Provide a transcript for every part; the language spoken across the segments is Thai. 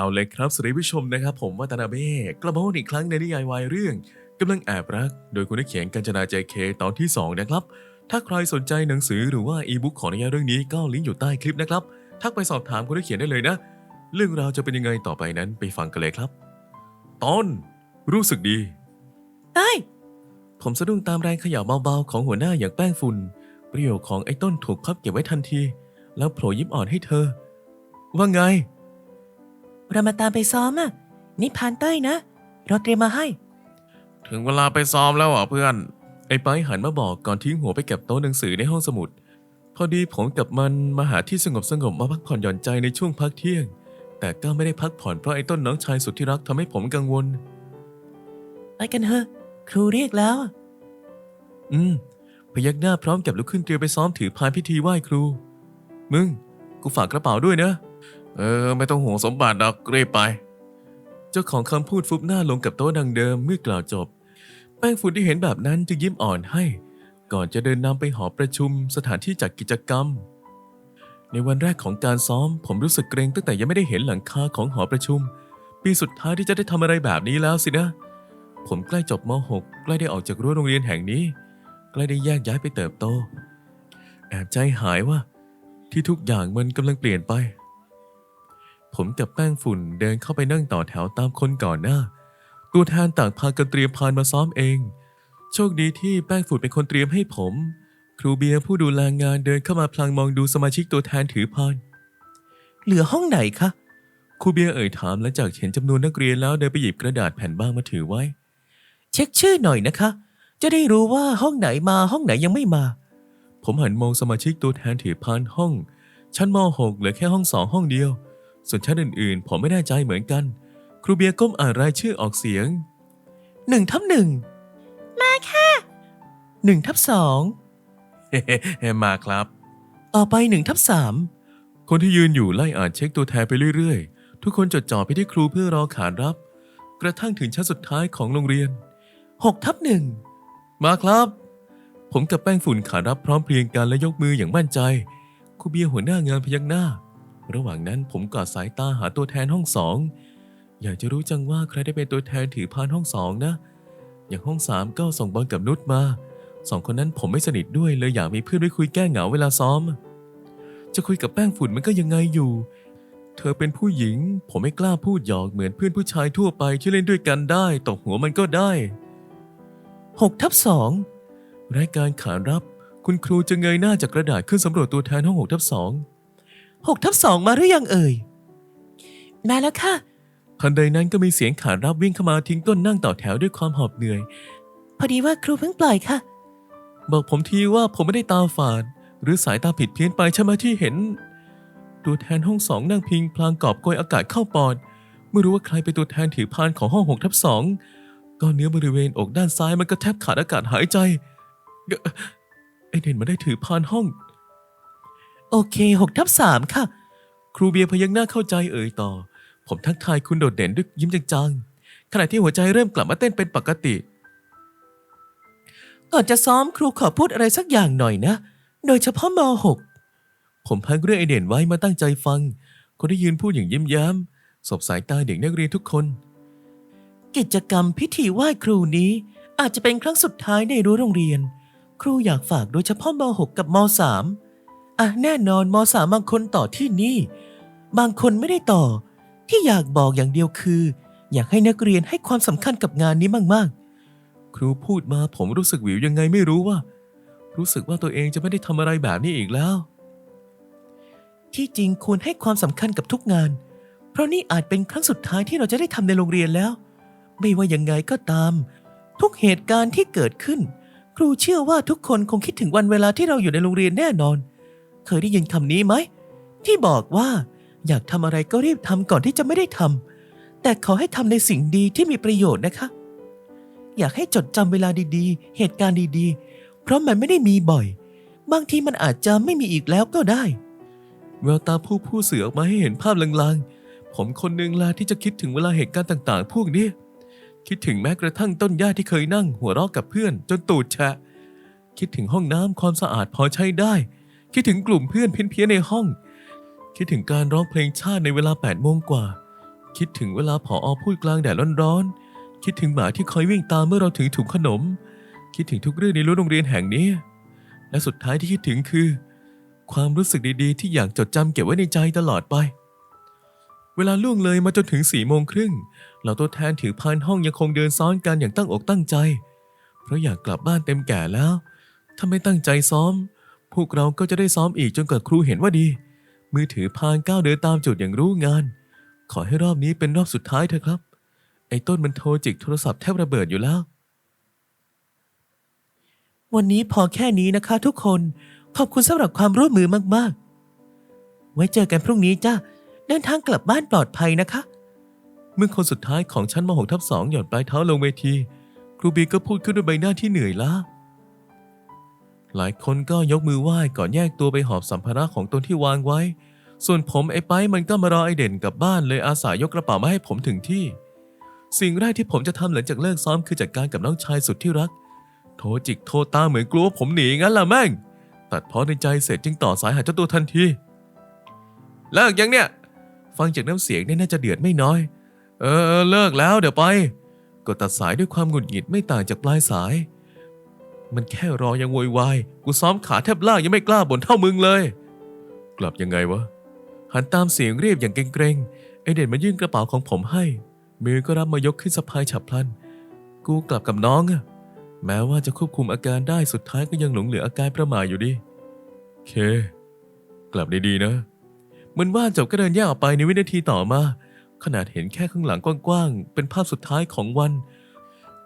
เอาเลยครับสวัสดีผู้ชมนะครับ ผมวัตนาเบ้กลับมาพบอีกครั้งในนิยายวายเรื่องกำลังแอบรัก โดยคุณนักเขียนกัญจนาใจเคตอนที่ 2 นะครับ ถ้าใครสนใจหนังสือหรือว่าอีบุ๊กของนิยายเรื่องนี้ก็ลิงก์อยู่ใต้คลิปนะครับ ทักไปสอบถามคุณนักเขียนได้เลยนะ เรื่องราวจะเป็นยังไงต่อไปนั้นไปฟังกันเลยครับ ตอน รู้สึกดีเอ้ยผมสะดุ้งตามแรงเขย่าเบาๆของหัวหน้าอย่างแป้งฝุ่นประโยคของไอ้ต้นถูกพับเก็บไว้ทันที แล้วโผล่ยิ้มอ่อนให้เธอ ว่าไง เรามาตามไปซ้อมอะนี่พานเต้ยนะ เราเตรียมมาให้ ถึงเวลาไปซ้อมแล้วเหรอเพื่อน ไอ้ไปหันมาบอกก่อนทิ้งหัวไปเก็บโต๊ะหนังสือในห้องสมุด พอดีผมกับมันมาหาที่สงบสงบๆมาพักผ่อนหย่อนใจในช่วงพักเที่ยง แต่ก็ไม่ได้พักผ่อนเพราะไอ้ต้นน้องชายสุดที่รักทำให้ผมกังวล ไปกันเถอะ ครูเรียกแล้วอะอืม พยักหน้าพร้อมกับลุกขึ้นเตรียมไปซ้อมถือพานพิธีไหว้ครู มึง กูฝากกระเป๋าด้วยนะ เออ ไม่ต้องห่วงสมบัติดอกรีบไป เจ้าของคำพูดฟุบหน้าลงกับโต๊ะดังเดิมเมื่อกล่าวจบ แป้งฝุ่นที่เห็นแบบนั้นจึงยิ้มอ่อนให้ ก่อนจะเดินนำไปหอประชุมสถานที่จัดกิจกรรม ในวันแรกของการซ้อม ผมรู้สึกเกรงตั้งแต่ยังไม่ได้เห็นหลังคาของหอประชุม ปีสุดท้ายที่จะได้ทำอะไรแบบนี้แล้วสินะ ผมใกล้จบม .6 ใกล้ได้ออกจากรั้วโรงเรียนแห่งนี้ ใกล้ได้แยกย้ายไปเติบโต แอบใจหายว่าที่ทุกอย่างมันกำลังเปลี่ยนไป ผมกับแป้งฝุ่นเดินเข้าไปนั่งต่อแถวตามคนก่อนหน้า ตัวแทนต่างพากันเตรียมพานมาซ้อมเอง โชคดีที่แป้งฝุ่นเป็นคนเตรียมให้ผม ครูเบียร์ผู้ดูแลงานเดินเข้ามาพลางมองดูสมาชิกตัวแทนถือพาน เหลือห้องไหนคะ ครูเบียร์เอ่ยถามหลังจากเห็นจำนวนนักเรียนแล้วเดินไปหยิบกระดาษแผ่นบ้างมาถือไว้ เช็คชื่อหน่อยนะคะ จะได้รู้ว่าห้องไหนมาห้องไหนยังไม่มา ผมหันมองสมาชิกตัวแทนถือพานห้อง ชั้นม .6 เหลือแค่ห้องสองห้องเดียว ส่วนชั้นอื่นๆ ผมไม่แน่ใจเหมือนกัน ครูเบียร์ก้มอ่านรายชื่อออกเสียงหนึ่งทับหนึ่งมาค่ะหนึ่งทับสองเฮ้มาครับ ต่อไปหนึ่งทับสามคนที่ยืนอยู่ไล่อ่านเช็คตัวแทนไปเรื่อยๆ ทุกคนจดจ่อไปที่ครูเพื่อรอขานรับ กระทั่งถึงชั้นสุดท้ายของโรงเรียนหกทับหนึ่งมาครับ ผมกับแป้งฝุ่นขานรับพร้อมเพรียงกันและยกมืออย่างมั่นใจครูเบียร์หัวหน้างานพยักหน้า ระหว่างนั้นผมกอดสายตาหาตัวแทนห้องสอง อยากจะรู้จังว่าใครได้เป็นตัวแทนถือพานห้องสองนะ อย่างห้องสามก็ส่งบอลกับนุชมา สองคนนั้นผมไม่สนิทด้วยเลยอยากมีเพื่อนไว้คุยแก้เหงาเวลาซ้อม จะคุยกับแป้งฝุ่นมันก็ยังไงอยู่ เธอเป็นผู้หญิง ผมไม่กล้าพูดหยอกเหมือนเพื่อนผู้ชายทั่วไปที่เล่นด้วยกันได้ตกหัวมันก็ได้หกทับสองรายการขานรับ คุณครูจะเงยหน้าจากกระดาษขึ้นสำรวจตัวแทนห้องหกทับสอง หกทับสองมาหรือยังเอ่ย มาแล้วค่ะ ทันใดนั้นก็มีเสียงขานรับวิ่งเข้ามาทิ้งต้นนั่งต่อแถวด้วยความหอบเหนื่อย พอดีว่าครูเพิ่งปล่อยค่ะ บอกผมทีว่าผมไม่ได้ตาฝาด หรือสายตาผิดเพี้ยนไปใช่ไหมที่เห็น ตัวแทนห้องสองนั่งพิง พลางกอบโกยอากาศเข้าปอด ไม่รู้ว่าใครเป็นตัวแทนถือพานของห้องหกทับสองก้อนเนื้อบริเวณอกด้านซ้ายมันก็แทบขาดอากาศหายใจเอ่อไอเด่นมาได้ถือพานห้อง โอเคหกทับสามค่ะ ครูเบียร์พยักหน้าเข้าใจเอ่ยต่อ ผมทักทายคุณโดดเด่นด้วยยิ้มจางๆ ขณะที่หัวใจเริ่มกลับมาเต้นเป็นปกติ ก่อนจะซ้อมครูขอพูดอะไรสักอย่างหน่อยนะ โดยเฉพาะมหกผมพักเรื่องไอเด่นไว้มาตั้งใจฟัง คนที่ยืนพูดอย่างยิ้มแย้มสบสายตาเด็กนักเรียนทุกคน กิจกรรมพิธีไหว้ครูนี้อาจจะเป็นครั้งสุดท้ายในรั้วโรงเรียน ครูอยากฝากโดยเฉพาะมหกกับมสาม อะแน่นอนมสามบางคนต่อที่นี่ บางคนไม่ได้ต่อ ที่อยากบอกอย่างเดียวคือ อยากให้นักเรียนให้ความสำคัญกับงานนี้มากๆ ครูพูดมาผมรู้สึกหวิวยังไงไม่รู้ว่า รู้สึกว่าตัวเองจะไม่ได้ทำอะไรแบบนี้อีกแล้ว ที่จริงควรให้ความสำคัญกับทุกงาน เพราะนี่อาจเป็นครั้งสุดท้ายที่เราจะได้ทำในโรงเรียนแล้ว ไม่ว่ายังไงก็ตาม ทุกเหตุการณ์ที่เกิดขึ้น ครูเชื่อว่าทุกคนคงคิดถึงวันเวลาที่เราอยู่ในโรงเรียนแน่นอน เคยได้ยินคำนี้ไหม ที่บอกว่า อยากทำอะไรก็รีบทำก่อนที่จะไม่ได้ทำแต่ขอให้ทำในสิ่งดีที่มีประโยชน์นะคะ อยากให้จดจำเวลาดีๆ เหตุการณ์ดีๆ เพราะมันไม่ได้มีบ่อย บางทีมันอาจจะไม่มีอีกแล้วก็ได้แววตาผู้ผู้เสือออกมาให้เห็นภาพลางๆ ผมคนหนึ่งลาที่จะคิดถึงเวลาเหตุการณ์ต่าง ๆ พวกนี้ คิดถึงแม้กระทั่งต้นหญ้าที่เคยนั่งหัวเราะกับเพื่อน จนตูดแฉะ คิดถึงห้องน้ำความสะอาดพอใช้ได้ คิดถึงกลุ่มเพื่อนเพี้ยนๆในห้อง คิดถึงการร้องเพลงชาติในเวลา8โมงกว่า คิดถึงเวลาผออพูดกลางแดดร้อนๆ คิดถึงหมาที่คอยวิ่งตามเมื่อเราถือถุงขนม คิดถึงทุกเรื่องในรั้วโรงเรียนแห่งนี้ และสุดท้ายที่คิดถึงคือ ความรู้สึกดีๆ ที่อยากจดจำเก็บไว้ในใจตลอดไป เวลาล่วงเลยมาจนถึงสี่โมงครึ่งเราตัวแทนถือพานห้องยังคงเดินซ้อนกันอย่างตั้งอกตั้งใจ เพราะอยากกลับบ้านเต็มแก่แล้วถ้าไม่ตั้งใจซ้อม วกเราก็จะได้ซ้อมอีกจนกว่าครูเห็นว่าดี มือถือพานก้าวเดินตามจุดอย่างรู้งาน ขอให้รอบนี้เป็นรอบสุดท้ายเถอะครับ ไอ้ต้นมันโทรจิกโทรศัพท์แทบระเบิดอยู่แล้ว วันนี้พอแค่นี้นะคะทุกคน ขอบคุณสำหรับความร่วมมือมากๆ ไว้เจอกันพรุ่งนี้จ้าเดินทางกลับบ้านปลอดภัยนะคะ เมื่อคนสุดท้ายของชั้นมหกทับสองหย่อนปลายเท้าลงเวที ครูบีก็พูดขึ้นด้วยใบหน้าที่เหนื่อยล้า หลายคนก็ยกมือไหว้ก่อนแยกตัวไปหอบสัมภาระของตนที่วางไว้ ส่วนผมไอ้ไปมันก็มารอไอเด่นกลับบ้านเลยอาสายกกระเป๋ามาให้ผมถึงที่ สิ่งแรกที่ผมจะทำหลังจากเลิกซ้อมคือจัดการกับน้องชายสุดที่รัก โทรจิกโทรตาเหมือนกลัวว่าผมหนีงั้นล่ะแม่ง ตัดเพอในใจเสร็จจึงต่อสายหาเจ้าตัวทันทีเลิกยังเนี่ย ฟังจากน้ำเสียงเนี่ยน่าจะเดือดไม่น้อย เออเออเลิกแล้วเดี๋ยวไป ก็ตัดสายด้วยความหงุดหงิดไม่ต่างจากปลายสาย มันแค่รอยังโวยวาย กูซ้อมขาแทบล่ากยังไม่กล้าบ่นเท่ามึงเลย กลับยังไงวะ หันตามเสียงเรียบอย่างเกรงๆ ไอเด่นมายื่นกระเป๋าของผมให้ มือก็รับมายกขึ้นสะพายฉับพลัน กูกลับกับน้องอะแม้ว่าจะควบคุมอาการได้สุดท้ายก็ยังหลงเหลืออาการประหม่าอยู่ดีเค กลับดีๆนะ มันว่าจบก็เดินแยกออกไปในวินาทีต่อมา ขนาดเห็นแค่ข้างหลังกว้างๆ เป็นภาพสุดท้ายของวัน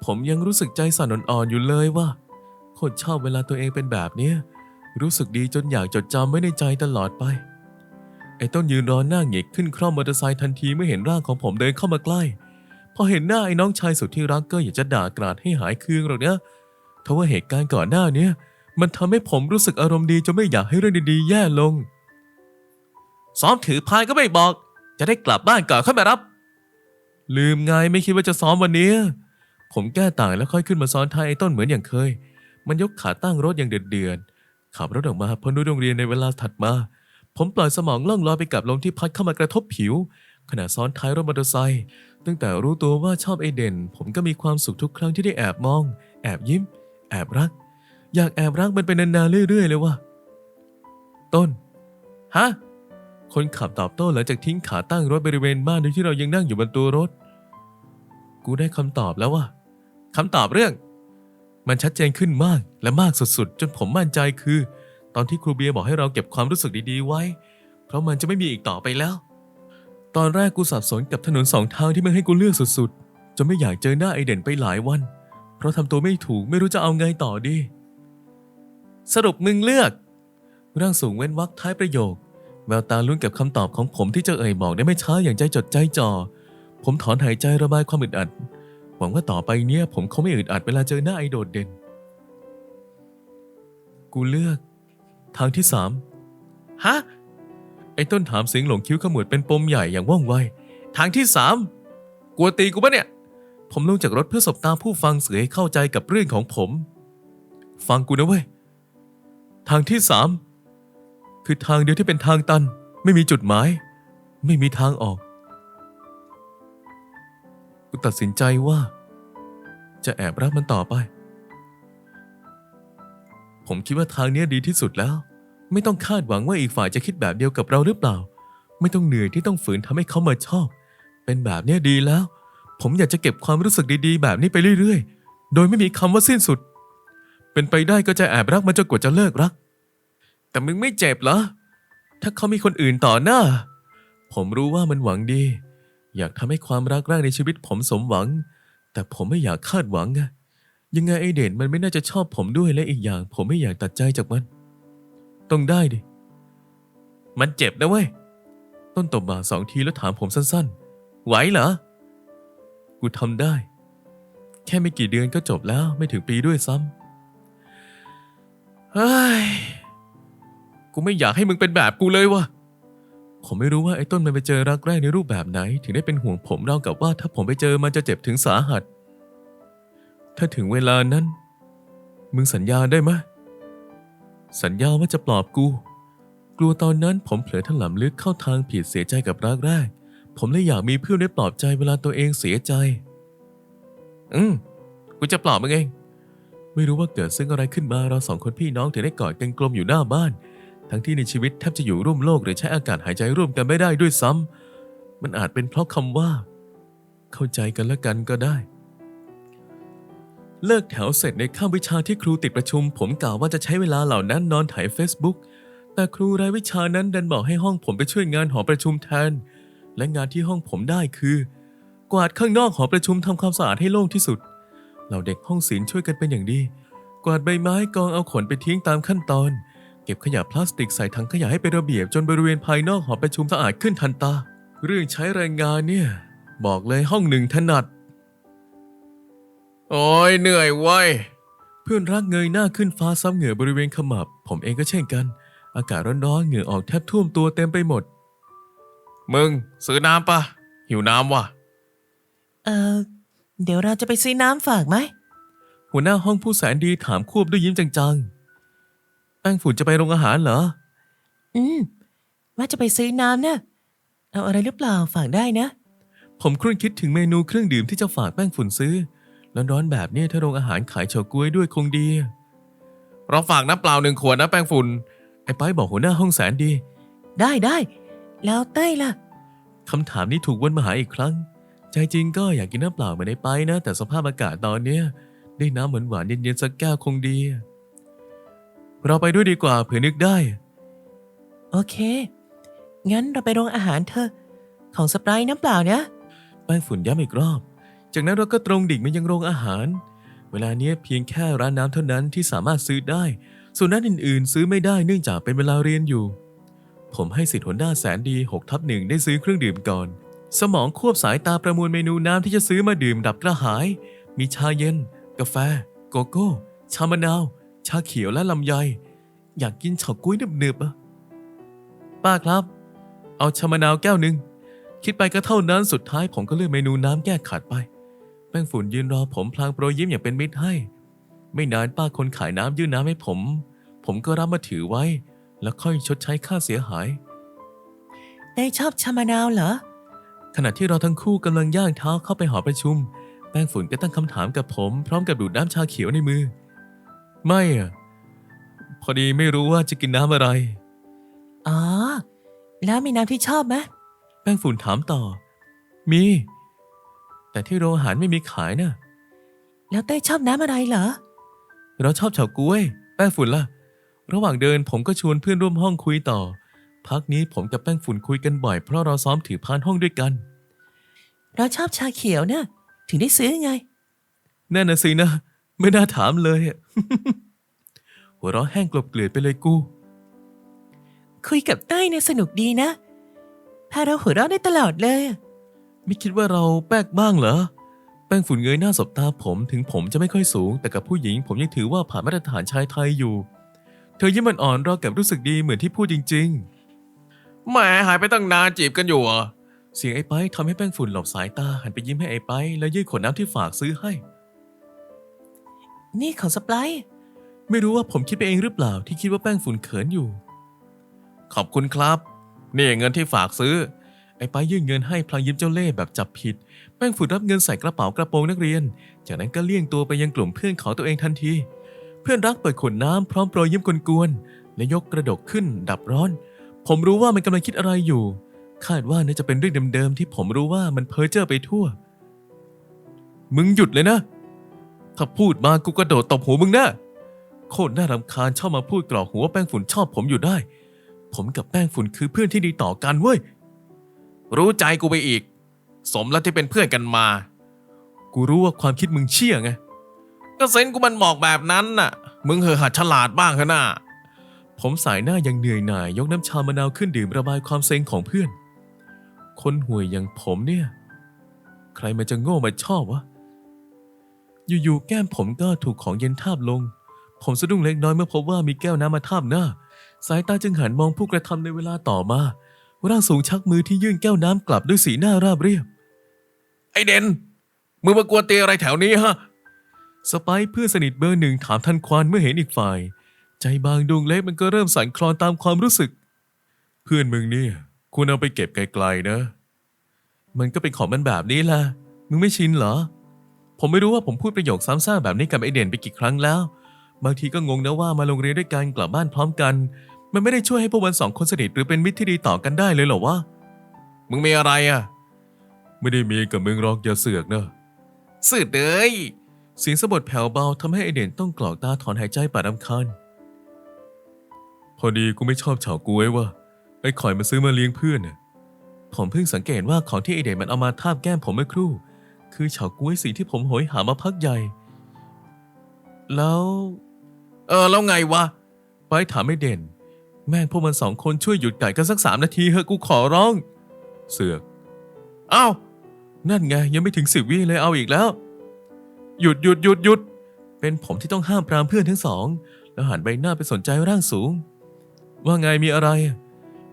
ผมยังรู้สึกใจสั่นอ่อนๆอยู่เลยว่า คตรชอบเวลาตัวเองเป็นแบบเนี้ยรู้สึกดีจนอยากจดจำไว้ในใจตลอดไป ไอ้ต้นยืนรอหน้าหงิกขึ้นคร่อมมอเตอร์ไซค์ทันทีเมื่อเห็นร่างของผมเดินเข้ามาใกล้ พอเห็นหน้าไอ้น้องชายสุดที่รักก็อยากจะด่ากราดให้หายเคืองหรอกนะทว่าเหตุการณ์ก่อนหน้าเนี้ยมันทำให้ผมรู้สึกอารมณ์ดีจนไม่อยากให้เรื่องดีๆแย่ลง ซ้อมถือพายก็ไม่บอก จะได้กลับบ้านก่อนค่อยมารับ ลืมไงไม่คิดว่าจะซ้อมวันนี้ ผมแก้ต่างแล้วค่อยขึ้นมาซ้อนท้ายไอ้ต้นเหมือนอย่างเคย มันยกขาตั้งรถอย่างเดือดเดือดๆขับรถออกมาพ้นด้วโรงเรียนในเวลาถัดมา ผมปล่อยสมองล่องลอยไปกับลมที่พัดเข้ามากระทบผิว ขณะซ้อนท้ายรถมอเตอร์ไซค์ตั้งแต่รู้ตัวว่าชอบไอเด่นผมก็มีความสุขทุกครั้งที่ได้แอบมอง แอบยิ้ม แอบรัก อยากแอบรักมันไปนานๆเรื่อยๆเลยว่ะต้น ฮะ คนขับตอบโต้หลังจากทิ้งขาตั้งรถบริเวณบ้านโดยที่เรายังนั่งอยู่บนตัวรถ กูได้คำตอบแล้วว่ะคำตอบเรื่อง มันชัดเจนขึ้นมากและมากสุดๆ จนผมมั่นใจคือ ตอนที่ครูเบียร์บอกให้เราเก็บความรู้สึกดีๆไว้ เพราะมันจะไม่มีอีกต่อไปแล้ว ตอนแรกกูสับสนกับถนนสองทางที่มันให้กูเลือกสุดๆจนไม่อยากเจอหน้าไอเด่นไปหลายวัน เพราะทำตัวไม่ถูกไม่รู้จะเอาไงต่อดี สรุปมึงเลือก ร่างสูงเว้นวรรคท้ายประโยค แววตาลุ้นกับคำตอบของผมที่จะเอ่ยบอกได้ไม่ช้าอย่างใจจดใจจ่อผมถอนหายใจระบายความอึดอัด วังว่าต่อไปเนี้ยผมคงไม่อึดอัดเวลาเจอหน้าไอโดดเด่น กูเลือก ทางที่สามฮะ ไอ้ต้นถามเสียงหลงคิ้วขมวดเป็นปมใหญ่อย่างว่องไว ทางที่สามกลัวตีกูปะเนี่ย ผมลงจากรถเพื่อสบตาผู้ฟังเสือให้เข้าใจกับเรื่องของผม ฟังกูนะเว้ย ทางที่สามคือทางเดียวที่เป็นทางตัน ไม่มีจุดหมาย ไม่มีทางออกกู ตัดสินใจว่า จะแอบรักมันต่อไป ผมคิดว่าทางเนี้ยดีที่สุดแล้ว ไม่ต้องคาดหวังว่าอีกฝ่ายจะคิดแบบเดียวกับเราหรือเปล่า ไม่ต้องเหนื่อยที่ต้องฝืนทำให้เขามาชอบ เป็นแบบเนี้ยดีแล้ว ผมอยากจะเก็บความรู้สึกดีๆ แบบนี้ไปเรื่อยๆ โดยไม่มีคำว่าสิ้นสุด เป็นไปได้ก็จะแอบรักมันจนกว่าจะเลิกรัก แต่มึงไม่เจ็บเหรอถ้าเขามีคนอื่นต่อหน้า ผมรู้ว่ามันหวังดี อยากทำให้ความรักแรกในชีวิตผมสมหวัง แต่ผมไม่อยากคาดหวังไงยังไงไอเด่นมันไม่น่าจะชอบผมด้วยและอีกอย่าง ผมไม่อยากตัดใจจากมัน ต้องได้ดิ มันเจ็บนะเว้ย ต้นตบบ่าสองทีแล้วถามผมสั้นๆ ไหวเหรอ กูทำได้ แค่ไม่กี่เดือนก็จบแล้วไม่ถึงปีด้วยซ้ำเฮ้ย กูไม่อยากให้มึงเป็นแบบกูเลยวะ ผมไม่รู้ว่าไอ้ต้นมันไปเจอรักแรกในรูปแบบไหน ถึงได้เป็นห่วงผมเรากับว่าถ้าผมไปเจอมันจะเจ็บถึงสาหัส ถ้าถึงเวลานั้น มึงสัญญาได้ไหมสัญญาว่าจะปลอบกู กลัวตอนนั้นผมเผลอถลำลึกเข้าทางผิดเสียใจกับรักแรก ผมเลยอยากมีเพื่อนไว้ปลอบใจเวลาตัวเองเสียใจ อืมกูจะปลอบมึงเอง ไม่รู้ว่าเกิดซึ่งอะไรขึ้นมาเราสองคนพี่น้องถึงได้กอดกันกลมอยู่หน้าบ้าน ทั้งที่ในชีวิตแทบจะอยู่ร่วมโลกหรือใช้อากาศหายใจร่วมกันไม่ได้ด้วยซ้ำมันอาจเป็นเพราะคำว่า เข้าใจกันและกันก็ได้ เลิกแถวเสร็จในข้ามวิชาที่ครูติดประชุม ผมกล่าวว่าจะใช้เวลาเหล่านั้นนอนถ่าย Facebook แต่ครูรายวิชานั้นดันบอกให้ห้องผมไปช่วยงานหอประชุมแทน และงานที่ห้องผมได้คือ กวาดข้างนอกหอประชุมทำความสะอาดให้โล่งที่สุด เหล่าเด็กห้องศิลป์ช่วยกันเป็นอย่างดี กวาดใบไม้กองเอาขนไปทิ้งตามขั้นตอน เก็บขยะพลาสติกใส่ถังขยะให้เป็นระเบียบจนบริเวณภายนอกหอประชุมสะอาดขึ้นทันตา เรื่องใช้แรงงานเนี่ย บอกเลยห้องหนึ่งถนัด โอ้ยเหนื่อยเว้ยเพื่อนรักเงยหน้าขึ้นฟ้าซ้ำเหงื่อบริเวณขมับ ผมเองก็เช่นกัน อากาศร้อนๆเหงื่อออกแทบท่วมตัวเต็มไปหมด มึง ซื้อน้ำปะหิวน้ำว่ะเออเดี๋ยวเราจะไปซื้อน้ำฝากไหม หัวหน้าห้องผู้แสนดีถามควบด้วยยิ้มจังๆ แป้งฝุ่นจะไปโรงอาหารเหรอ อืม ว่าจะไปซื้อน้ำนะเอาอะไรหรือเปล่าฝากได้นะ ผมครุ่นคิดถึงเมนูเครื่องดื่มที่จะฝากแป้งฝุ่นซื้อ ร้อนๆแบบเนี้ยถ้าโรงอาหารขายเฉาก๊วยด้วยคงดี เราฝากน้ำเปล่าหนึ่งขวดนะแป้งฝุ่น ไอ้ป้ายบอกหัวหน้าห้องแสนดี ได้ได้ แล้วเต้ยล่ะ คำถามนี้ถูกวนมาหาอีกครั้ง ใจจริงก็อยากกินน้ำเปล่าเหมือนไอ้ไปนะ แต่สภาพอากาศตอนเนี้ยได้น้ำหวานหวานๆเย็นๆสักแก้วคงดี เราไปด้วยดีกว่าเผื่อนึกได้ โอเค งั้นเราไปโรงอาหารเถอะของสไปร์น้ำเปล่านะ แป้งฝุ่นย้ำอีกรอบ จากนั้นเราก็ตรงดิ่งไปยังโรงอาหาร เวลาเนี้ยเพียงแค่ร้านน้ำเท่านั้นที่สามารถซื้อได้ ส่วนร้านอื่นๆ ซื้อไม่ได้เนื่องจากเป็นเวลาเรียนอยู่ ผมให้สิทธิ์หัวหน้าแสนดี6ทับหนึ่งได้ซื้อเครื่องดื่มก่อน สมองควบสายตาประมวลเมนูน้ำที่จะซื้อมาดื่มดับกระหาย มีชาเย็น กาแฟ โกโก้ ชามะนาว ชาเขียวและลำไย อยากกินเฉาก๊วยหนึบๆอะป้าครับ เอาชามะนาวแก้วหนึ่งคิดไปก็เท่านั้นสุดท้ายผมก็เลือกเมนูน้ำแก้ขาดไป แป้งฝุ่นยืนรอผมพลางโปรยยิ้มอย่างเป็นมิตรให้ ไม่นานป้าคนขายน้ำยื่นน้ำให้ผม ผมก็รับมาถือไว้ แล้วค่อยชดใช้ค่าเสียหายเต้ยชอบชามะนาวเหรอ ขณะที่เราทั้งคู่กำลังย่างเท้าเข้าไปหอประชุม แป้งฝุ่นก็ตั้งคำถามกับผม พร้อมกับดูดน้ำชาเขียวในมือ ไม่อะพอดีไม่รู้ว่าจะกินน้ำอะไร อ๋อ แล้วมีน้ำที่ชอบไหมแป้งฝุ่นถามต่อ มี แต่ที่โรงอาหารไม่มีขายนะแล้วเต้ยชอบน้ำอะไรเหรอ เราชอบเฉาก๊วย แป้งฝุ่นล่ะ ระหว่างเดินผมก็ชวนเพื่อนร่วมห้องคุยต่อ พักนี้ผมกับแป้งฝุ่นคุยกันบ่อยเพราะเราซ้อมถือพานห้องด้วยกัน เราชอบชาเขียวเนี่ยถึงได้ซื้อไงนั่นน่ะสินะ ไม่น่าถามเลยอะหัวเราะแห้งกลบเกลื่อนไปเลยกู คุยกับเต้ยเนี่ยสนุกดีนะ พาเราหัวเราะได้ตลอดเลยไม่คิดว่าเราแป๊กบ้างเหรอ แป้งฝุ่นเงยหน้าสบตาผมถึงผมจะไม่ค่อยสูง แต่กับผู้หญิงผมยังถือว่าผ่านมาตรฐานชายไทยอยู่ เธอยิ้มอ่อนๆรอกับรู้สึกดีเหมือนที่พูดจริง ๆ แหมหายไปตั้งนานจีบกันอยู่อะ เสียงไอ้ไปทำให้แป้งฝุ่นหลบสายตาหันไปยิ้มให้ไอ้ไปแล้วยื่นขวดน้ำที่ฝากซื้อให้ นี่ของสไปร์ไม่รู้ว่าผมคิดไปเองหรือเปล่าที่คิดว่าแป้งฝุ่นเขินอยู่ ขอบคุณครับ นี่เงินที่ฝากซื้อ ไอ้ป้ายยื่นเงินให้พลางยิ้มเจ้าเล่ห์แบบจับผิด แป้งฝุ่นรับเงินใส่กระเป๋ากระโปรงนักเรียน จากนั้นก็เลี่ยงตัวไปยังกลุ่มเพื่อนของตัวเองทันที เพื่อนรักเปิดขวดน้ำพร้อมโปรยยิ้มกวนๆและยกกระดกขึ้น ดับร้อน ผมรู้ว่ามันกำลังคิดอะไรอยู่ คาดว่าน่าจะเป็นเรื่องเดิมๆที่ผมรู้ว่ามันเพ้อเจ้อไปทั่ว มึงหยุดเลยนะ ถ้าพูดมากูกระโดดตบหัวมึงแน่โคตรน่ารำคาญชอบมาพูดกรอกหัวแป้งฝุ่นชอบผมอยู่ได้ ผมกับแป้งฝุ่นคือเพื่อนที่ดีต่อกันเว้ย รู้ใจกูไปอีก สมแล้วที่เป็นเพื่อนกันมา กูรู้ว่าความคิดมึงเชี่ยไง ก็เซนกูมันบอกแบบนั้นน่ะ มึงเหอะหัดฉลาดบ้างเถอะน่ะผมสายหน้ายังเหนื่อยหน่ายยกน้ำชามะนาวขึ้นดื่มระบายความเซ็งของเพื่อน คนห่วยอย่างผมเนี่ย ใครมันจะโง่มาชอบวะ อยู่ๆแก้มผมก็ถูกของเย็นทาบลง ผมสะดุ้งเล็กน้อยเมื่อพบว่ามีแก้วน้ำมาทาบหน้า สายตาจึงหันมองผู้กระทำในเวลาต่อมา ร่างสูงชักมือที่ยื่นแก้วน้ำกลับด้วยสีหน้าราบเรียบ ไอเด่นมึงมากวนเตียอะไรแถวนี้ฮะ สไปซ์เพื่อนสนิทเบอร์หนึ่งถามทันควันเมื่อเห็นอีกฝ่าย ใจบางดวงเล็กมันก็เริ่มสั่นคลอนตามความรู้สึก เพื่อนมึงเนี่ยควรเอาไปเก็บไกลๆนะ มันก็เป็นของมันแบบนี้แหละมึงไม่ชินเหรอ ผมไม่รู้ว่าผมพูดประโยคซ้ำซากแบบนี้กับไอเด่นไปกี่ครั้งแล้ว บางทีก็งงนะว่ามาโรงเรียนด้วยกันกลับบ้านพร้อมกัน มันไม่ได้ช่วยให้พวกมันสองคนสนิทหรือเป็นมิตรที่ดีต่อกันได้เลยเหรอวะ มึงมีอะไรอะ ไม่ได้มีกับมึงหรอกอย่าเสือกนะสืดเลยเสียงสะบดแผ่วเบาทำให้ไอเด่นต้องกรอกตาถอนหายใจปาดรำคาญพอดีกูไม่ชอบเฉาก้วยว่ะไอ้ข่อยมาซื้อมาเลี้ยงเพื่อนน่ะผมเพิ่งสังเกตว่าของที่ไอเด่นมันเอามาทาบแก้มผมเมื่อครู่ คือเฉาก้วยสีที่ผมโหยหามาพักใหญ่ แล้ว เออแล้วไงวะ ไปถามไอเด่น แม่งพวกมันสองคนช่วยหยุดไก่กันสักสามนาทีเถอะกูขอร้อง เสือกเอ้านั่นไงยังไม่ถึงสิบวิเลยเอาอีกแล้ว หยุดหยุดหยุดหยุดเป็นผมที่ต้องห้ามปรามเพื่อนทั้งสอง แล้วหันใบหน้าไปสนใจร่างสูง ว่าไงมีอะไร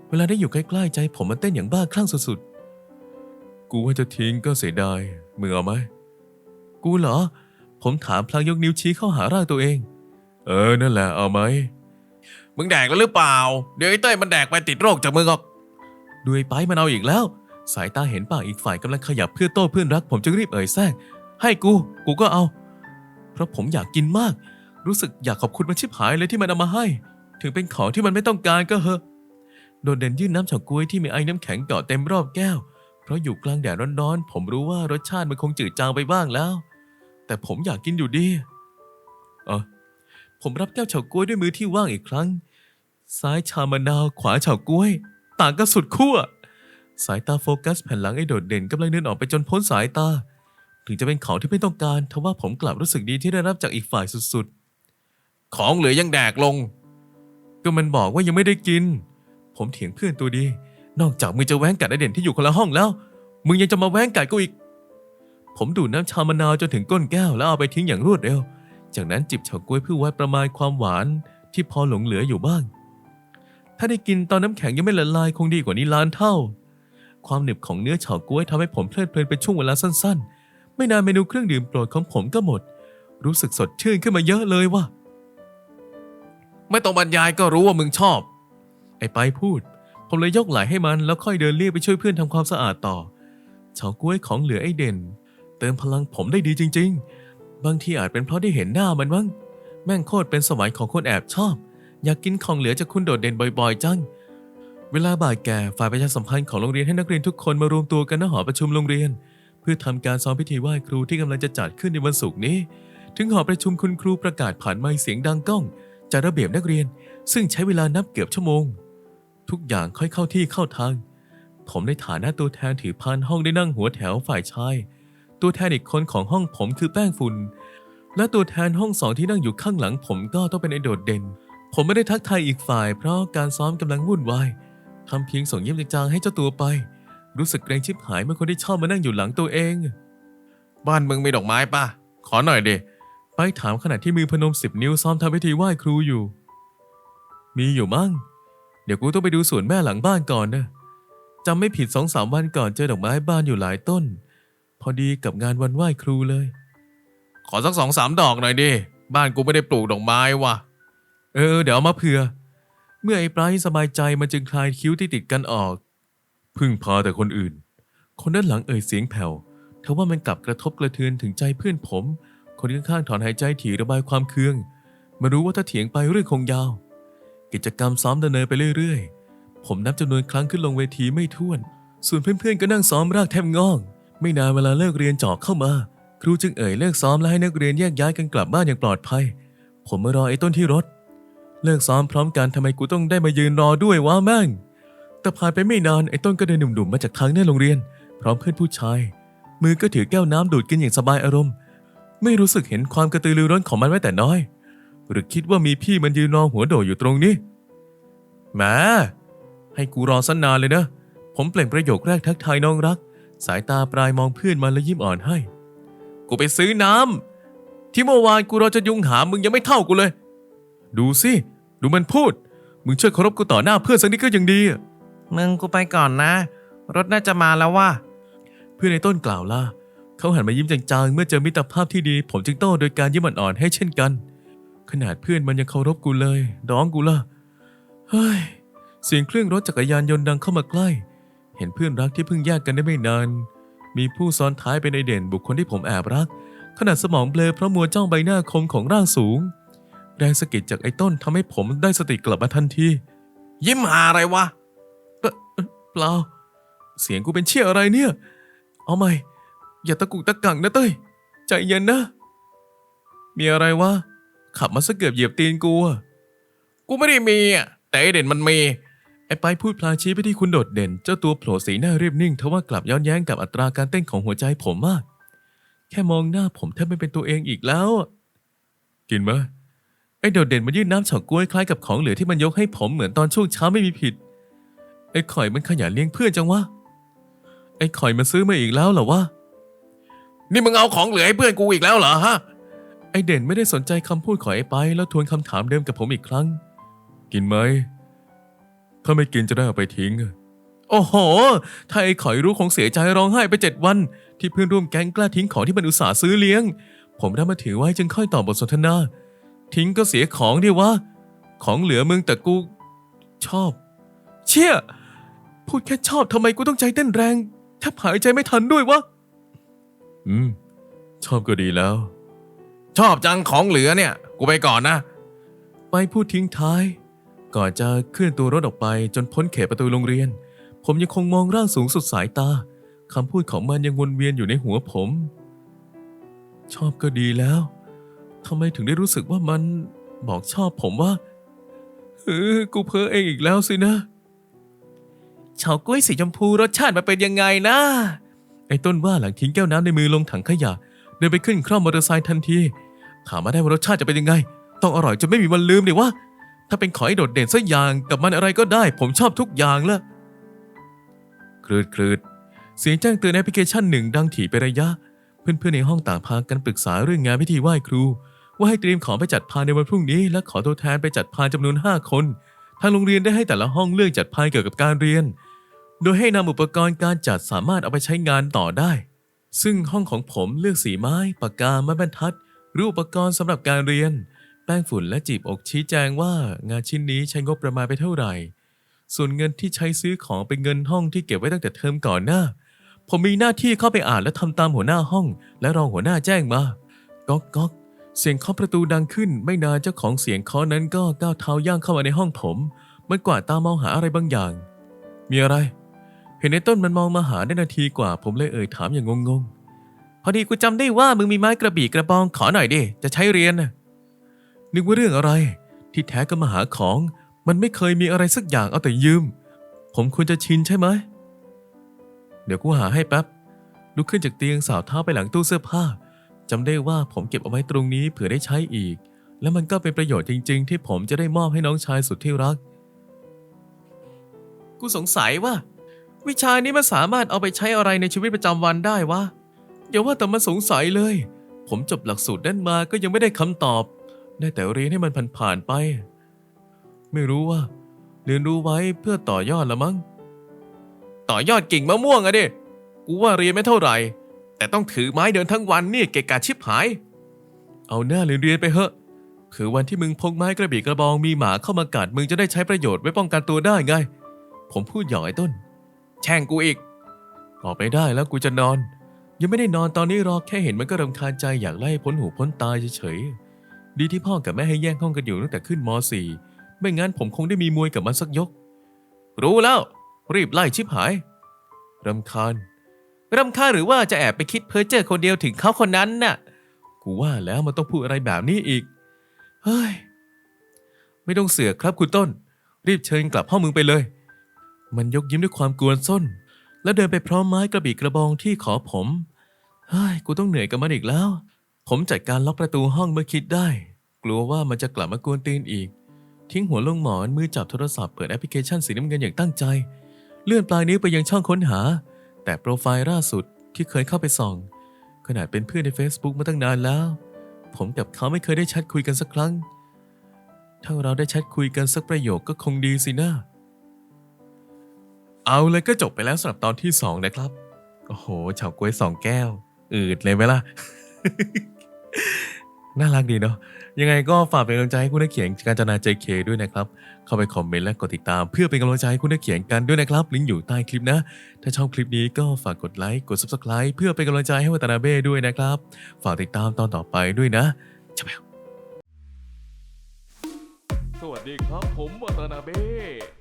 เวลาได้อยู่ใกล้ๆใจผมมันเต้นอย่างบ้าคลั่งสุดๆ กูว่าจะทิ้งก็เสียดายมึงเอาไหม กูเหรอ ผมถามพลางยกนิ้วชี้เข้าหาร่างตัวเอง เออ นั่นแหละ เอาไหม มึงแดกแล้วหรือเปล่า เดี๋ยวไอ้เต้ยมันแดกไปติดโรคจากมึงหรอกดูไอ้ไปมันเอาอีกแล้ว สายตาเห็นปากอีกฝ่ายกำลังขยับเพื่อโต้เพื่อนรัก ผมจึงรีบเอ่ยแทรกให้กู กูก็เอา เพราะผมอยากกินมาก รู้สึกอยากขอบคุณมันชิบหายเลยที่มันเอามาให้ ถึงเป็นของที่มันไม่ต้องการก็เหอะ โดดเด่นยื่นน้ำเฉาก๊วยที่มีไอ้น้ำแข็งเกาะเต็มรอบแก้วเพ ราะอยู่กลางแดดร้อนๆ ผมรู้ว่ารสชาติมันคงจืดจางไปบ้างแล้ว แต่ผมอยากกินอยู่ดี เออผมรับแก้วเฉาก๊วยด้วยมือที่ว่างอีกครั้ง ซ้ายชามะนาวขวาเฉาก๊วย ต่างกันสุดขั้ว สายตาโฟกัสแผ่นหลังไอ้โดดเด่นกำลังเดินออกไปจนพ้นสายตา ถึงจะเป็นของที่ไม่ต้องการทว่าผมกลับรู้สึกดีที่ได้รับจากอีกฝ่ายสุดๆ ของเหลือยังแดกลง ก็มันบอกว่ายังไม่ได้กิน ผมเถียงเพื่อนตัวดี นอกจากมึงจะแว้งกัดไอเด่นที่อยู่คนละห้องแล้ว มึงยังจะมาแว้งกัดกูอีก ผมดูดน้ำชามะนาวจนถึงก้นแก้วแล้วเอาไปทิ้งอย่างรวดเร็ว จากนั้นจิบเฉาก๊วยเพื่อวัดประมาณความหวานที่พอหลงเหลืออยู่บ้าง ถ้าได้กินตอนน้ำแข็งยังไม่ละลายคงดีกว่านี้ล้านเท่า ความหนึบของเนื้อเฉาก๊วยทำให้ผมเพลิดเพลินเป็นช่วงเวลาสั้น ๆ ไม่นานเมนูเครื่องดื่มโปรดของผมก็หมด รู้สึกสดชื่นขึ้นมาเยอะเลยว่ะไม่ต้องบรรยายก็รู้ว่ามึงชอบ ไอ้ไปพูด ผมเลยยกไหลให้มันแล้วค่อยเดินเรียกไปช่วยเพื่อนทำความสะอาดต่อเฉาก๊วยของเหลือไอ้เด่น เติมพลังผมได้ดีจริง ๆ บางทีอาจเป็นเพราะได้เห็นหน้ามันมั้งแม่งโคตรเป็นสวรรค์ของคนแอบชอบ อยากกินของเหลือจากคุณโดดเด่นบ่อยๆจังเวลาบ่ายแก่ฝ่ายประชาสัมพันธ์ของโรงเรียนให้นักเรียนทุกคนมารวมตัวกันณหอประชุมโรงเรียน เพื่อทำการซ้อมพิธีไหว้ครูที่กำลังจะจัดขึ้นในวันศุกร์นี้ ถึงหอประชุมคุณครูประกาศผ่านไมค์เสียงดังก้องจัดระเบียบนักเรียน ซึ่งใช้เวลานับเกือบชั่วโมง ทุกอย่างค่อยเข้าที่เข้าทาง ผมในฐานะตัวแทนถือพานห้องได้นั่งหัวแถวฝ่ายชาย ตัวแทนอีกคนของห้องผมคือแป้งฝุ่น และตัวแทนห้องสองที่นั่งอยู่ข้างหลัง ผมก็ต้องเป็นไอโดดเด่น ผมไม่ได้ทักทายอีกฝ่าย เพราะการซ้อมกำลังวุ่นวายทำเพียงส่งยิ้มจางๆให้เจ้าตัวไป รู้สึกเกรงชิบหายเมื่อคนที่ชอบมานั่งอยู่หลังตัวเอง บ้านมึงมีดอกไม้ป่ะ ขอหน่อยเดไปถามขณะที่มือพนมสิบนิ้วซ้อมทำพิธีไหว้ครูอยู่ มีอยู่มั้งเดี๋ยวกูต้องไปดูสวนแม่หลังบ้านก่อนนะจำไม่ผิดสองสามวันก่อนเจอดอกไม้บ้านอยู่หลายต้น พอดีกับงานวันไหว้ครูเลย ขอสักสองสามดอกหน่อยดิ บ้านกูไม่ได้ปลูกดอกไม้ว่ะ เออ เดี๋ยวเอามาเผื่อ เมื่อไอ้ไบรท์สบายใจมันจึงคลายคิ้วที่ติดกันออก พึ่งพาแต่คนอื่น คนด้านหลังเอ่ยเสียงแผ่วทว่ามันกลับกระทบกระเทือนถึงใจเพื่อนผม คนข้างๆถอนหายใจถี่ระบายความเคือง มารู้ว่าถ้าเถียงไปเรื่องคงยาว กิจกรรมซ้อมดำเนินไปเรื่อยๆ ผมนับจำนวนครั้งขึ้นลงเวทีไม่ถ้วน ส่วนเพื่อนๆก็นั่งซ้อมรากแทบงอกไม่นานเวลาเลิกเรียนจอกเข้ามา ครูจึงเอ่ยเลิกซ้อมและให้นักเรียนแยกย้ายกันกลับบ้านอย่างปลอดภัย ผมมารอไอ้ต้นที่รถ เลิกซ้อมพร้อมกันทำไมกูต้องได้มายืนรอด้วยวะแม่ง แต่ผ่านไปไม่นานไอ้ต้นก็เดินหนุ่มๆมาจากทางหน้าโรงเรียน พร้อมเพื่อนผู้ชาย มือก็ถือแก้วน้ำดูดกินอย่างสบายอารมณ์ ไม่รู้สึกเห็นความกระตือรือร้นของมันแม้แต่น้อย หรือคิดว่ามีพี่มันยืนรอหัวโดดอยู่ตรงนี้แหมให้กูรอสันนานเลยนะ ผมเปล่งประโยคแรกทักทายน้องรัก สายตาปลายมองเพื่อนมันแล้วยิ้มอ่อนให้ กูไปซื้อน้ำที่เมื่อวานกูรอจะยุงหามึงยังไม่เท่ากูเลย ดูสิดูมันพูด มึงช่วยเคารพกูต่อหน้าเพื่อนสักนิดก็ยังดีอะมึงกูไปก่อนนะ รถน่าจะมาแล้วว่า เพื่อนในต้นกล่าวล่าเขาหันมายิ้มจางๆ เมื่อเจอมิตรภาพที่ดี ผมจึงโต้โดยการยิ้มอ่อนๆให้เช่นกัน ขนาดเพื่อนมันยังเคารพกูเลยร้องกูล่ะเฮ้ยเสียงเครื่องรถจักรยานยนต์ดังเข้ามาใกล้ เห็นเพื่อนรักที่เพิ่งแยกกันได้ไม่นาน มีผู้ซ้อนท้ายเป็นไอเด่นบุคคลที่ผมแอบรัก ขนาดสมองเบลอเพราะมัวจ้องใบหน้าคมของร่างสูง แรงสะกิดจากไอ้ต้นทำให้ผมได้สติกลับมาทันที ยิ้มอะไรวะเปล่าเปล่า เสียงกูเป็นเชี่ยอะไรเนี่ย เอาใหม่ อย่าตะกุกตะกังนะเต้ย ใจเย็นนะ มีอะไรวะ ขับมาซะเกือบเหยียบตีนกูอะกูไม่ได้มีอะแต่ไอเด่นมันมีไอ้ไปพูดพลางชี้ไปที่คุณโดดเด่น เจ้าตัวโผล่สีหน้าเรียบนิ่งทว่ากลับย้อนแย้งกับอัตราการเต้นของหัวใจผมมาก แค่มองหน้าผมแทบไม่เป็นตัวเองอีกแล้ว กินไหมไอ้โดดเด่นมายื่นน้ำเฉาก๊วยคล้ายกับของเหลือที่มันยกให้ผมเหมือนตอนช่วงเช้าไม่มีผิด ไอ้ข่อยมันขยันเลี้ยงเพื่อนจังวะไอ้ข่อยมาซื้อมาอีกแล้วเหรอวะนี่มึงเอาของเหลือให้เพื่อนกูอีกแล้วเหรอฮะ ไอเด่นไม่ได้สนใจคำพูดของไอ้ไป แล้วทวนคำถามเดิมกับผมอีกครั้ง กินไหม ถ้าไม่กินจะได้เอาไปทิ้ง โอ้โห ถ้าไอ้ข่อยรู้คงเสียใจร้องไห้ไปเจ็ดวัน ที่เพื่อนร่วมแก๊งกล้าทิ้งของที่มันอุตส่าห์ซื้อเลี้ยง ผมรับมาถือไว้จึงค่อยตอบบทสนทนา ทิ้งก็เสียของดิวะ ของเหลือมึงแต่กูชอบ เชี่ย พูดแค่ชอบทำไมกูต้องใจเต้นแรงแทบหายใจไม่ทันด้วยวะ อืม ชอบก็ดีแล้ว ชอบจังของเหลือเนี่ย กูไปก่อนนะ ไปพูดทิ้งท้าย ก่อนจะเคลื่อนตัวรถออกไปจนพ้นเขตประตูโรงเรียน ผมยังคงมองร่างสูงสุดสายตาคำพูดของมันยังวนเวียนอยู่ในหัวผม ชอบก็ดีแล้วทำไมถึงได้รู้สึกว่ามันบอกชอบผมว่าเออกูเพ้อเองอีกแล้วสินะเฉาก้วยสีชมพูรสชาติมันเป็นยังไงนะ ไอ้ต้นว่าหลังทิ้งแก้วน้ำในมือลงถังขยะ เดินไปขึ้นคร่อมมอเตอร์ไซค์ทันที ถามมาได้ว่ารสชาติจะเป็นยังไง ต้องอร่อยจนไม่มีวันลืมดิวะถ้าเป็นของให้โดดเด่นสักอย่างกับมันอะไรก็ได้ ผมชอบทุกอย่างละคลืดคลืดเสียงแจ้งเตือนแอปพลิเคชันหนึ่งดังถี่ไประยะ เพื่อนๆในห้องต่างพากันปรึกษาเรื่องงานพิธีไหว้ครู ว่าให้เตรียมของไปจัดพานในวันพรุ่งนี้ และขอตัวแทนไปจัดพานจำนวน 5 คน ทางโรงเรียนได้ให้แต่ละห้องเลือกจัดพานเกี่ยวกับการเรียน โดยให้นำอุปกรณ์การจัดสามารถเอาไปใช้งานต่อได้ ซึ่งห้องของผมเลือกสีไม้ ปากกาไม้บรรทัด หรืออุปกรณ์สำหรับการเรียน แป้งฝุ่นและจีบอกชี้แจงว่างานชิ้นนี้ใช้งบประมาณไปเท่าไหร่ ส่วนเงินที่ใช้ซื้อของเป็นเงินห้องที่เก็บไว้ตั้งแต่เทอมก่อนหน้า ผมมีหน้าที่เข้าไปอ่านและทำตามหัวหน้าห้อง และรองหัวหน้าแจ้งมาก๊อกก๊อกเสียงเคาะประตูดังขึ้น ไม่นานเจ้าของเสียงเคาะนั้นก็ก้าวเท้าย่างเข้ามาในห้องผม มันกวาดตามองหาอะไรบางอย่าง มีอะไร เห็นในต้นมันมองมาหาได้นาทีกว่า ผมเลยเอ่ยถามอย่างงงๆ พอดีกูจำได้ว่ามึงมีไม้กระบี่กระบองขอหน่อยดิ จะใช้เรียนน่ะนึกว่าเรื่องอะไร ที่แท้ก็มาหาของ มันไม่เคยมีอะไรสักอย่างเอาแต่ยืม ผมควรจะชินใช่ไหม เดี๋ยวกูหาให้แป๊บ ลุกขึ้นจากเตียงสาวเท้าไปหลังตู้เสื้อผ้าจำได้ว่าผมเก็บเอาไว้ตรงนี้เผื่อได้ใช้อีก และมันก็เป็นประโยชน์จริง ๆ ที่ผมจะได้มอบให้น้องชายสุดที่รัก กูสงสัยว่า วิชานี้มันสามารถเอาไปใช้อะไรในชีวิตประจำวันได้วะ อย่าว่าแต่มันสงสัยเลย ผมจบหลักสูตรนั้นมาก็ยังไม่ได้คำตอบ ได้แต่เรียนให้มันผ่านๆไป ไม่รู้ว่า เรียนรู้ไว้เพื่อต่อยอดละมั้ง ต่อยอดกิ่งมะม่วงอะดิ กูว่าเรียนไม่เท่าไหร่ แต่ต้องถือไม้เดินทั้งวันนี่เกะกะชิบหาย เอาหน้าเรียนเรียนไปเถอะเผื่อวันที่มึงพกไม้กระบี่กระบองมีหมาเข้ามากัดมึงจะได้ใช้ประโยชน์ไว้ป้องกันตัวได้ไง ผมพูดหยอกไอ้ต้น แช่งกูอีกออกไปได้แล้วกูจะนอน ยังไม่ได้นอนตอนนี้หรอกแค่เห็นมันก็รำคาญใจอยากไล่พ้นหูพ้นตาเฉยๆ ดีที่พ่อกับแม่ให้แย่งห้องกันอยู่ตั้งแต่ขึ้นม .4 ไม่งั้นผมคงได้มีมวยกับมันสักยก รู้แล้ว รีบไล่ชิบหายรำคาญรำคาญหรือว่าจะแอบไปคิดเพ้อเจ้อคนเดียวถึงเขาคนนั้นน่ะ กูว่าแล้วมันต้องพูดอะไรแบบนี้อีก เฮ้ย ไม่ต้องเสือกครับคุณต้น รีบเชิญกลับห้องมึงไปเลย มันยกยิ้มด้วยความกวนส้น แล้วเดินไปพร้อมไม้กระบี่กระบองที่ขอผม เฮ้ย กูต้องเหนื่อยกับมันอีกแล้ว ผมจัดการล็อกประตูห้องเมื่อคิดได้ กลัวว่ามันจะกลับมากวนตีนอีก ทิ้งหัวลงหมอนมือจับโทรศัพท์เปิดแอปพลิเคชันสีน้ำเงินอย่างตั้งใจ เลื่อนปลายนิ้วไปยังช่องค้นหา แต่โปรไฟล์ล่าสุดที่เคยเข้าไปส่อง ขนาดเป็นเพื่อนใน Facebook มาตั้งนานแล้ว ผมกับเขาไม่เคยได้แชทคุยกันสักครั้ง ถ้าเราได้แชทคุยกันสักประโยคก็คงดีสินะ เอาเลยก็จบไปแล้วสำหรับตอนที่สองนะครับ โอ้โหเฉาก๊วยสองแก้ว อืดเลยไหมล่ะ น่ารักดีเนาะ ยังไงก็ฝากเป็นกำลังใจให้คุณนักเขียนการจนา JK ด้วยนะครับ เข้าไปคอมเมนต์และกดติดตาม เพื่อเป็นกำลังใจให้คุณนักเขียนกันด้วยนะครับ ลิงก์อยู่ใต้คลิปนะ ถ้าชอบคลิปนี้ก็ฝากกดไลค์ กด Subscribe เพื่อเป็นกำลังใจให้วัตนาเบ้ด้วยนะครับ ฝากติดตามตอนต่อไปด้วยนะจะไปสวัสดีครับผมวัตนาเบ้